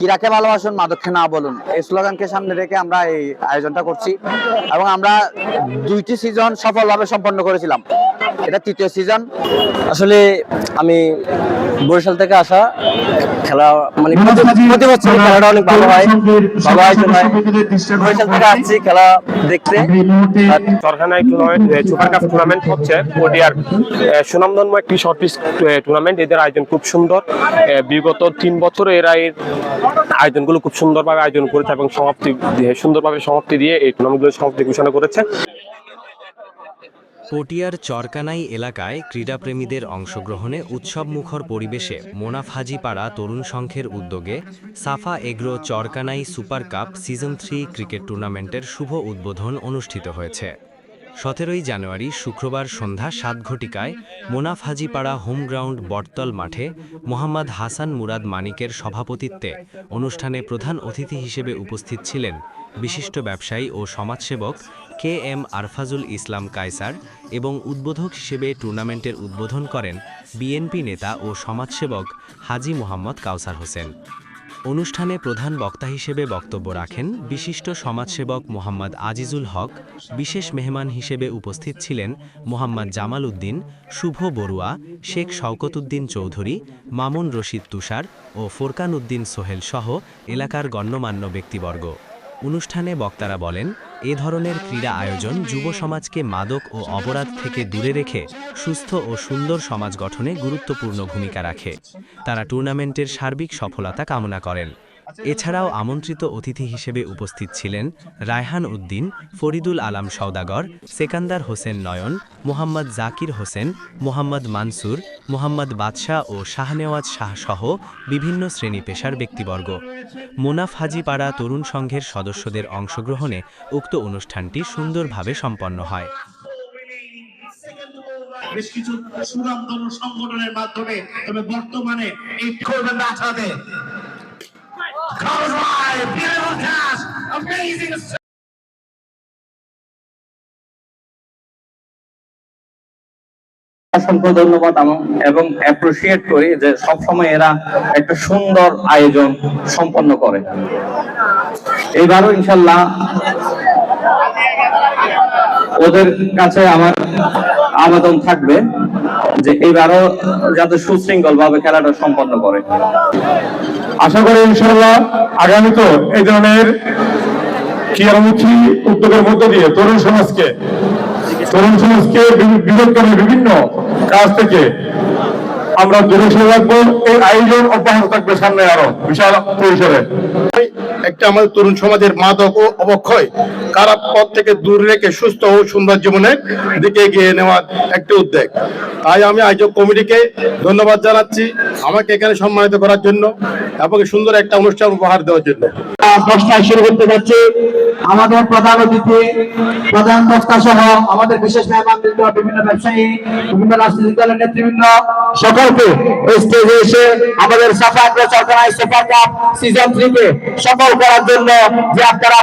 ইরাকে ভালোবাসুন মাদককে না বলুন। এই স্লোগানকে সামনে রেখে আমরা এই আয়োজনটা করছি এবং আমরা দুইটি সিজন সফলভাবে সম্পন্ন করেছিলাম। এটা তৃতীয় সিজন আসলে আমি বরিশাল থেকে আসা খেলা মানে প্রতি- বছর খেলাটা অনেক ভালো হয়। ভালো আয়োজন হয় বরিশাল থেকে আসছি খেলা দেখতে। সরখানায় টুর্নামেন্ট সুপার কাপ টুর্নামেন্ট হচ্ছে। ওডিআর সুনামধন্য একটি শর্ট পিচ টুর্নামেন্ট এদের আয়োজন খুব সুন্দর। বিগত তিন বছর এরা এর আয়োজনগুলো খুব সুন্দরভাবে আয়োজন করেছে এবং সমাপ্তি দিয়ে- সুন্দরভাবে সমাপ্তি দিয়ে এই টুর্নামেন্টগুলো সমাপ্তি ঘোষণা করেছে। পটিয়ার চরকানাই এলাকায় ক্রীড়াপ্রেমীদের অংশগ্রহণে উৎসবমুখর পরিবেশে মোনাফ হাজিপাড়া তরুণ সংঘের উদ্যোগে Safa agro Charkanai super cup season three cricket টুর্নামেন্টের শুভ উদ্বোধন অনুষ্ঠিত হয়েছে। সতেরোই জানুয়ারি শুক্রবার সন্ধ্যা সাত ঘটিকায় মোনাফ হাজিপাড়া হোম গ্রাউন্ড বটতল মাঠে মোহাম্মদ হাসান মুরাদ মানিকের সভাপতিত্বে অনুষ্ঠানে প্রধান অতিথি হিসেবে উপস্থিত ছিলেন বিশিষ্ট ব্যবসায়ী ও সমাজসেবক কে এম আরফাজুল ইসলাম কায়সার এবং উদ্বোধক হিসেবে টুর্নামেন্টের উদ্বোধন করেন বিএনপি নেতা ও সমাজসেবক হাজি মোহাম্মদ কাউসার হোসেন। অনুষ্ঠানে প্রধান বক্তা হিসেবে বক্তব্য রাখেন বিশিষ্ট সমাজসেবক মোহাম্মদ আজিজুল হক, বিশেষ মেহমান হিসেবে উপস্থিত ছিলেন মোহাম্মদ জামাল উদ্দিন, শুভ বড়ুয়া, শেখ শওকত উদ্দিন চৌধুরী, মামুন রশিদ তুষার ও ফোরকান উদ্দিন সোহেল সহ এলাকার গণ্যমান্য ব্যক্তিবর্গ। অনুষ্ঠানে বক্তারা বলেন, এ ধরনের ক্রীড়া আয়োজন যুব সমাজকে মাদক ও অপরাধ থেকে দূরে রেখে সুস্থ ও সুন্দর সমাজ গঠনে গুরুত্বপূর্ণ ভূমিকা রাখে। তারা টুর্নামেন্টের সার্বিক সফলতা কামনা করেন। এছাড়াও আমন্ত্রিত অতিথি হিসেবে উপস্থিত ছিলেন রায়হান উদ্দিন ফরিদুল আলাম সওদাগর সেকান্দার হোসেন নয়ন মোহাম্মদ জাকির হোসেন মোহাম্মদ মানসুর মোহাম্মদ বাদশাহ ও শাহনেওয়াজ শাহ সহ বিভিন্ন শ্রেণি পেশার ব্যক্তিবর্গ। মোনাফ হাজিপাড়া তরুণ সংঘের সদস্যদের অংশগ্রহণে উক্ত অনুষ্ঠানটি সুন্দরভাবে সম্পন্ন হয়। বেশ কিছু সুনামধন্য সংগঠনের মাধ্যমে তবে বর্তমানে এই করবেন বাঁচাতে Comes by, beautiful cast, amazing অসংখ্য ধন্যবাদ আম- এবং অ্যাপ্রিসিয়েট করি যে সবসময় এরা একটা সুন্দর আয়োজন সম্পন্ন করে। এবারও ইনশাল্লাহ ওদের কাছে আমার আবেদন থাকবে যে এইবারও যাতে সুশৃঙ্খল ভাবে খেলাটা সম্পন্ন করে। আশা করি ইনশাল্লাহ আগামীতে এই ধরনের ক্রীড়ামুখী উদ্যোগের মধ্য দিয়ে তরুণ সমাজকে তরুণ সমাজকে বি- বিভিন্ন কাজ থেকে আমরা দূরে সরে রাখব। এই আয়োজন অব্যাহত থাকবে সামনে আরও বিশাল পরিসরে। একটা আমাদের তরুণ সমাজের মাদক ও অবক্ষয় খারাপ পথ থেকে দূর রেখে সুস্থ ও সুন্দর জীবনের দিকে এগিয়ে নেওয়ার একটি উদ্যোগ। তাই আমি আয়োজক কমিটিকে ধন্যবাদ জানাচ্ছি। আমাকে এখানে সম্মানিত করার জন্য এবং সুন্দর একটা অনুষ্ঠান উপহার দেওয়ার জন্য। প্রশ্নায় শুরু করতে যাচ্ছি। আমাদের প্রধান অতিথি প্রধান বক্তা সহ আমাদের বিশেষ মেহমানবৃন্দ বিভিন্ন ব্যবসায়ী বিভিন্ন রাজনৈতিক দলের নেতৃবৃন্দ সকলকে এই স্টেজে এসে আমাদের সাফা সুপার কাপ সিজন সফল করার জন্য যে আপনারা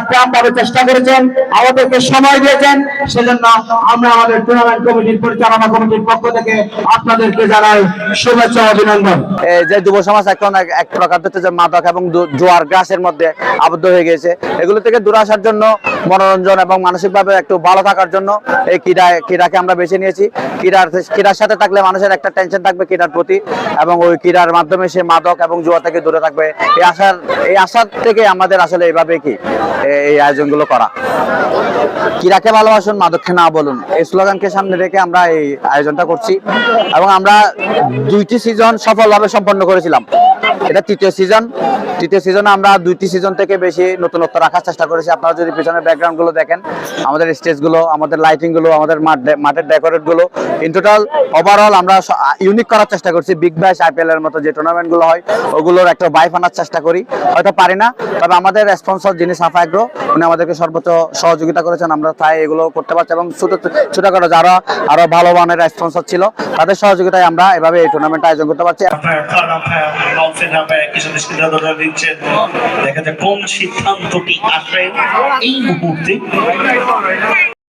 চেষ্টা করেছেন আমাদেরকে সময় দিয়েছেন সেজন্য আমরা আমাদের টুর্নামেন্ট কমিটির পরিচালনা কমিটির পক্ষ থেকে আপনাদেরকে জানাই শুভেচ্ছা অভিনন্দন। এই যে যুব সমাজ এখন এক- এক প্রকার হচ্ছে যে মাদক এবং জোয়ার, গ্রাসের মধ্যে আবদ্ধ হয়ে গেছে এগুলো থেকে দূরে আসার জন্য মনোরঞ্জন এবং মানসিকভাবে একটু ভালো থাকার জন্য এই ক্রীড়া, ক্রীড়াকে আমরা বেছে নিয়েছি। ক্রীড়ার ক্রীড়ার সাথে থাকলে মানুষের একটা টেনশন থাকবে ক্রীড়ার প্রতি এবং ওই ক্রীড়ার মাধ্যমে সে মাদক এবং জুয়া থেকে দূরে থাকবে। এই আশার এই আশার থেকে আমাদের আসলে এইভাবে কি এই আয়োজনগুলো করা। ক্রীড়াকে ভালোবাসুন, মাদককে না বলুন। এই স্লোগানকে সামনে রেখে আমরা এই আয়োজনটা করছি। এবং আমরা দুইটি সিজন সফলভাবে সম্পন্ন করেছিলাম। এটা তৃতীয় সিজন তৃতীয় সিজনে আমরা দুইটি সিজন থেকে বেশি নতুনত্ব রাখার চেষ্টা করেছি। আপনারা যদি পিছনের ব্যাকগ্রাউন্ডগুলো দেখেন, আমাদের স্টেজগুলো, আমাদের লাইটিংগুলো, আমাদের মাঠ মাঠের ডেকোরেটগুলো ইন টোটাল ওভারঅল আমরা ইউনিক করার চেষ্টা করছি। বিগ ব্যাশ আইপিএল এর মতো যে টুর্নামেন্টগুলো হয়, ওগুলোর একটা বাইফ আনার চেষ্টা করি। হয়তো পারি না, তবে আমাদের স্পন্সর যিনি সাফা এগ্রো, উনি আমাদেরকে সর্বোচ্চ সহযোগিতা করেছেন। আমরা তাই এগুলো করতে পারছি এবং ছোট, ছোটখাটো যারা আরও ভালো মানের স্পন্সর ছিল, তাদের সহযোগিতায় আমরা এভাবে এই টুর্নামেন্ট আয়োজন করতে পারছি। দিচ্ছেন দেখা যায় কোন সিদ্ধান্তটি আসে এই মুহূর্তে।